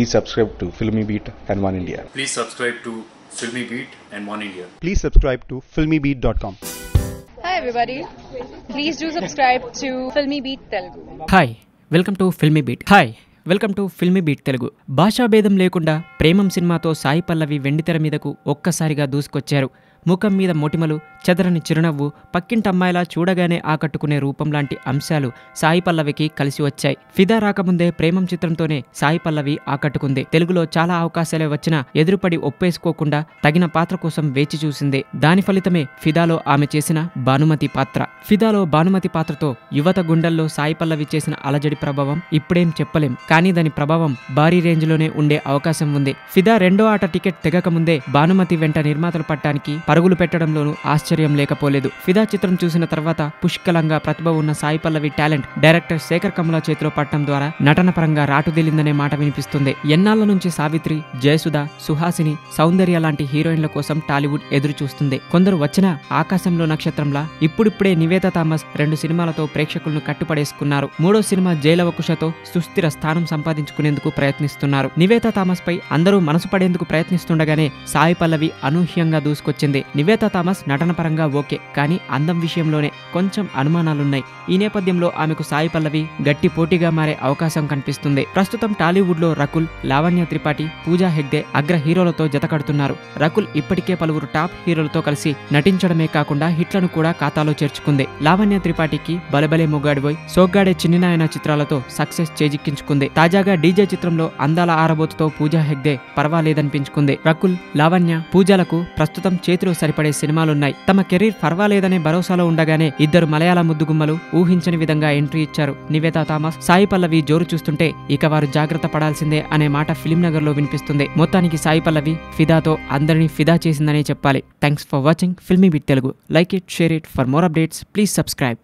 Please subscribe to Filmy Beat and One India. Please subscribe to Filmy Beat and One India. Please subscribe to filmybeat.com. Hi everybody. Please do subscribe to Filmy Beat Telugu. Hi welcome to Filmy Beat hi welcome to Filmy Beat Telugu భాషాభేదం లేకుండా ప్రేమం సినిమాతో సాయి పల్లవి వెండితెర మీదకు ఒక్కసారిగా దూసుకొచ్చారు ముఖం మీద మొటిమలు చెదరని చిరునవ్వు పక్కింటి అమ్మాయిలా చూడగానే ఆకట్టుకునే రూపం లాంటి అంశాలు సాయి పల్లవికి కలిసి వచ్చాయి. ఫిదా రాకముందే ప్రేమం చిత్రంతోనే సాయి పల్లవి ఆకట్టుకుంది. తెలుగులో చాలా అవకాశాలే వచ్చినా ఎదురుపడి ఒప్పేసుకోకుండా తగిన పాత్ర కోసం వేచి చూసింది. దాని ఫలితమే ఫిదాలో ఆమె చేసిన భానుమతి పాత్ర. ఫిదాలో భానుమతి పాత్రతో యువత గుండెల్లో సాయి పల్లవి చేసిన అలజడి ప్రభావం ఇప్పుడేం చెప్పలేం. కానీ దాని ప్రభావం భారీ రేంజ్లోనే ఉండే అవకాశం ఉంది. ఫిదా రెండో ఆట టికెట్ తెగకముందే భానుమతి వెంట నిర్మాతలు పట్టానికి పరుగులు పెట్టడంలోనూ ఆశ్చర్యం లేకపోలేదు. ఫిదా చిత్రం చూసిన తర్వాత పుష్కలంగా ప్రతిభ ఉన్న సాయి పల్లవి టాలెంట్ డైరెక్టర్ శేఖర్ కమల చేతిలో పట్టడం ద్వారా నటన పరంగా రాటుదేలిందనే మాట వినిపిస్తుంది. ఎన్నాళ్ళ నుంచి సావిత్రి జయసుధ సుహాసిని సౌందర్య లాంటి హీరోయిన్ల కోసం టాలీవుడ్ ఎదురు చూస్తుంది కొందరు వచ్చిన ఆకాశంలో నక్షత్రంలా ఇప్పుడిప్పుడే నివేత థామస్ రెండు సినిమాలతో ప్రేక్షకులను కట్టుపడేసుకున్నారు. మూడో సినిమా జైలవకుశతో సుస్థిర స్థానం సంపాదించుకునేందుకు ప్రయత్నిస్తున్నారు. నివేత థామస్ పై అందరూ మనసు పడేందుకు ప్రయత్నిస్తుండగానే సాయి పల్లవి అనూహ్యంగా దూసుకొచ్చింది. నివేత థామస్ నటన పరంగా ఓకే కానీ అందం విషయంలోనే కొంచెం అనుమానాలున్నాయి. ఈ నేపథ్యంలో ఆమెకు సాయి పల్లవి గట్టి పోటీగా మారే అవకాశం కనిపిస్తుంది. ప్రస్తుతం టాలీవుడ్లో రకుల్ లావణ్య త్రిపాఠి పూజా హెగ్డే అగ్ర హీరోలతో జతకడుతున్నారు. రకుల్ ఇప్పటికే పలువురు టాప్ హీరోలతో కలిసి నటించడమే కాకుండా హిట్లను కూడా ఖాతాలో చేర్చుకుంది. లావణ్య త్రిపాఠికి బలబలే మొగాడిబోయ్ సోగ్గాడే చిన్ననాయన చిత్రాలతో సక్సెస్ చేజిక్కించుకుంది. తాజాగా డీజే చిత్రంలో అందాల ఆరబోతుతో పూజా హెగ్డే పర్వాలేదనిపించుకుంది. రకుల్ లావణ్య పూజలకు ప్రస్తుతం చేతిలో సరిపడే సినిమాలున్నాయి. తమ కెరీర్ పర్వాలేదనే భరోసాలో ఉండగానే ఇద్దరు మలయాళ ముద్దుగుమ్మలు ఊహించని విధంగా ఎంట్రీ ఇచ్చారు. నివేత థామస్ సాయి పల్లవి జోరు చూస్తుంటే ఇక వారు జాగ్రత్త పడాల్సిందే అనే మాట ఫిలిం నగర్లో వినిపిస్తుంది. మొత్తానికి సాయి పల్లవి ఫిదాతో అందరినీ ఫిదా చేసిందనే చెప్పాలి. Thanks for watching Filmy Beat Telugu like it share it for more updates please subscribe